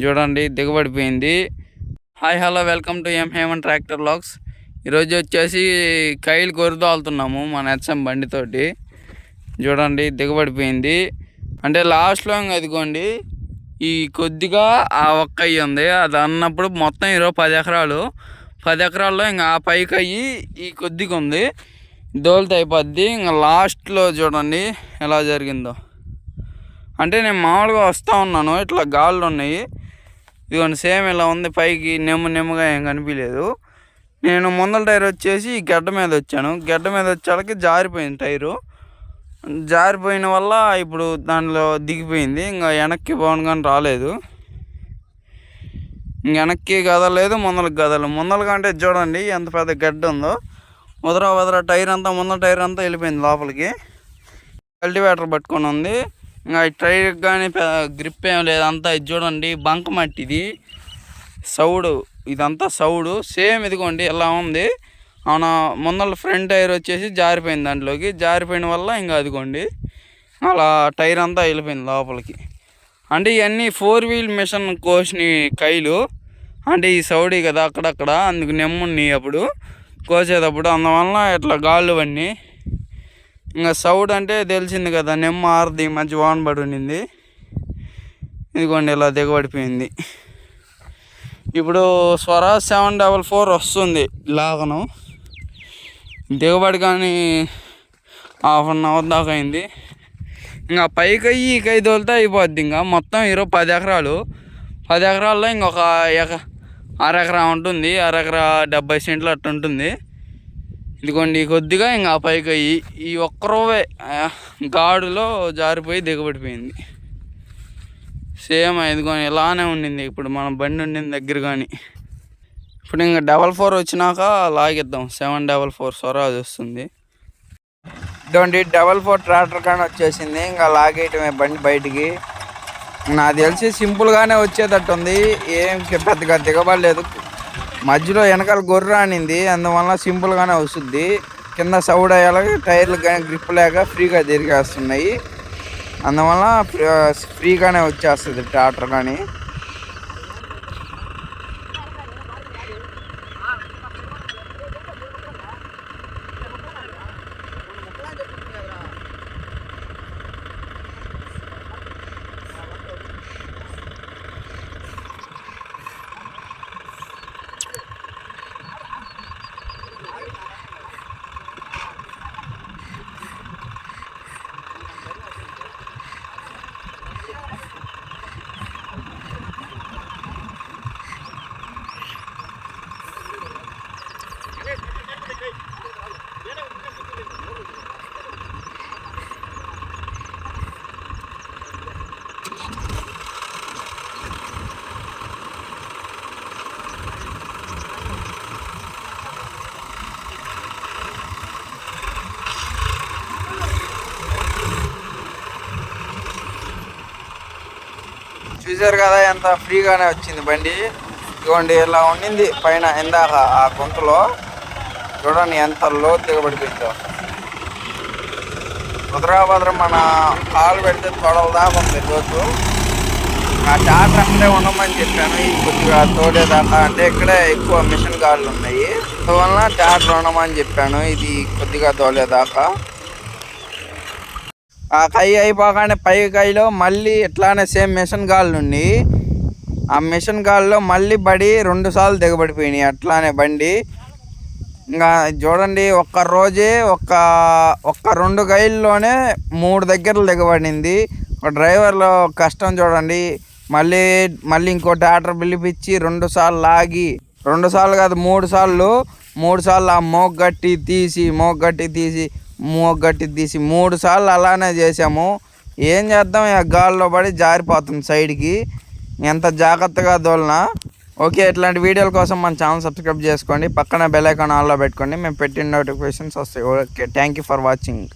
చూడండి దిగబడిపోయింది. Hi hello welcome to M హేమన్ tractor లాక్స్ ఈరోజు వచ్చేసి కైలు కొరుదోలుతున్నాము మన హెచ్ఎం బండితోటి. చూడండి దిగబడిపోయింది. అంటే లాస్ట్లో ఇంకా అదిగోండి ఈ కొద్దిగా ఆ ఒక్క అయ్యి ఉంది. అది అన్నప్పుడు మొత్తం ఈరోజు పది ఎకరాలు. పది ఎకరాల్లో ఇంకా ఆ పైకి అయ్యి ఈ కొద్దిగా ఉంది. దోలుత అయిపోద్ది. ఇంకా లాస్ట్లో చూడండి ఎలా జరిగిందో. అంటే నేను మామూలుగా వస్తూ ఉన్నాను. ఇట్లా గాళ్ళు ఉన్నాయి. ఇదిగోండి సేమ్ ఇలా ఉంది పైకి నెమ్ము నెమ్మగా ఏం కనిపించలేదు. నేను ముందల టైర్ వచ్చేసి గడ్డ మీద వచ్చాను. గడ్డ మీద వచ్చేళ్ళకి జారిపోయింది టైరు. జారిపోయిన వల్ల ఇప్పుడు దానిలో దిగిపోయింది. ఇంకా వెనక్కి బాగుండు కానీ రాలేదు. ఇంక వెనక్కి కదలలేదు ముందలకి కదలేదు ముందల అంటే చూడండి ఎంత పెద్ద గడ్డ ఉందో. వదరా వదరా టైర్ అంతా ముందర టైర్ అంతా వెళ్ళిపోయింది లోపలికి. కల్టివేటర్ పట్టుకొని ఉంది. ఇంకా ట్రైర్ టైర్ కానీ గ్రిప్ ఏం లేదు. అంతా ఇది చూడండి బంక మట్టి ఇది. సౌడు ఇదంతా సౌడు. సేమ్ ఇదిగోండి ఎలా ఉంది? అవున ముందర ఫ్రంట్ టైర్ వచ్చేసి జారిపోయింది దాంట్లోకి. జారిపోయిన వల్ల ఇంకా అదిగోండి అలా టైర్ అంతా వెళ్ళిపోయింది లోపలికి. అంటే ఇవన్నీ ఫోర్ వీల్ మిషన్ కోసిన కైలు. అంటే ఈ సౌడీ కదా అక్కడక్కడ. అందుకు నెమ్మున్నాయి అప్పుడు. కోసేటప్పుడు అందువల్ల ఇట్లా గాళ్ళు అన్నీ ఇంకా సౌడ్ అంటే తెలిసింది కదా నిమ్మ ఆరుది మంచి వాన్ పడి ఉండింది ఇదిగోండి ఇలా దిగబడిపోయింది. ఇప్పుడు స్వరాజ్ సెవెన్ డబల్ ఫోర్ వస్తుంది లాగను. దిగబడి కానీ హాఫ్ అన్ అవర్ దాకా అయింది. ఇంకా పైకి అయ్యి ఈ కై తోలితే అయిపోద్ది ఇంకా. మొత్తం ఇరవై పది ఎకరాలు. పది ఎకరాల్లో ఇంకొక ఎక అరెకరా ఉంటుంది. అరెకరా డెబ్బై సెంట్లు అట్టు ఉంటుంది ఇదిగోండి కొద్దిగా ఇంకా పైకి అయ్యి ఈ ఒక్కరోవే గాడులో జారిపోయి దిగబడిపోయింది. సేమ్ ఇదిగోని ఇలానే ఉండింది ఇప్పుడు మన బండి ఉండింది దగ్గర కానీ ఇప్పుడు ఇంకా డబల్ ఫోర్ వచ్చినాక లాగిద్దాం. సెవెన్ డబల్ ఫోర్ స్వరాజ్ వస్తుంది. ఇటువంటి డబల్ ఫోర్ ట్రాక్టర్ కానీ వచ్చేసింది. ఇంకా లాగేయటమే బండి బయటికి. నాకు తెలిసి సింపుల్గానే వచ్చేటట్టు ఉంది ఏం పెద్దగా దిగబడలేదు. మధ్యలో వెనకాల గొర్రె అనింది అందువల్ల సింపుల్గానే వస్తుంది. కింద సౌడ్ అయ్యేలాగా టైర్లు కానీ గ్రిప్ లేక ఫ్రీగా తిరిగేస్తున్నాయి. అందువల్ల ఫ్రీగానే వచ్చేస్తుంది ట్రాక్టర్ కానీ. చూసారు కదా ఎంత ఫ్రీగానే వచ్చింది బండి. ఇదిగోండి ఇలా ఉండింది పైన ఇందాక ఆ గుంతలో. చూడండి ఎంత లో దిగబడిపోయిందో భద్రాభద్రం మన కాలు పెడితే తొడల దాకా ఉంది రోజు ఆ టాటర్ అక్కడే ఉండమని చెప్పాను. ఈ కొద్దిగా తోడేదాకా అంటే ఇక్కడే ఎక్కువ మిషన్ గాళ్ళు ఉన్నాయి. అందువలన టాటర్ ఉండమని చెప్పాను. ఇది కొద్దిగా తోలేదాకా. ఆ కై అయిపోగానే పై కైలో మళ్ళీ ఎట్లానే సేమ్ మిషన్ గాళ్ళు ఉండి ఆ మిషన్ గాల్లో మళ్ళీ బడి రెండు సార్లు దిగబడిపోయినాయి అట్లానే బండి. ఇంకా చూడండి ఒక్క రోజే ఒక్క ఒక్క రెండు గైల్లోనే మూడు దగ్గరలు దిగబడింది. ఒక డ్రైవర్లో కష్టం చూడండి మళ్ళీ మళ్ళీ ఇంకో ట్రాక్టర్ పిలిపించి రెండు సార్లు లాగి రెండు సార్లు కాదు మూడు సార్లు మూడు సార్లు ఆ మోగ్గట్టి తీసి మోగ్గట్టి తీసి మోగ్గట్టి తీసి మూడు సార్లు అలానే చేసాము ఏం చేద్దాం? ఇక గాల్లో పడి జారిపోతుంది సైడ్కి. ఎంత జాగ్రత్తగా దోలినా? ఓకే ఇట్లాంటి వీడియోల కోసం మన ఛానల్ సబ్స్క్రైబ్ చేసుకోండి. పక్కన బెల్ ఐకాన్ ఆన్లో పెట్టుకోండి. మేము పెట్టిన నోటిఫికేషన్స్ వస్తాయి. Okay thank you for watching.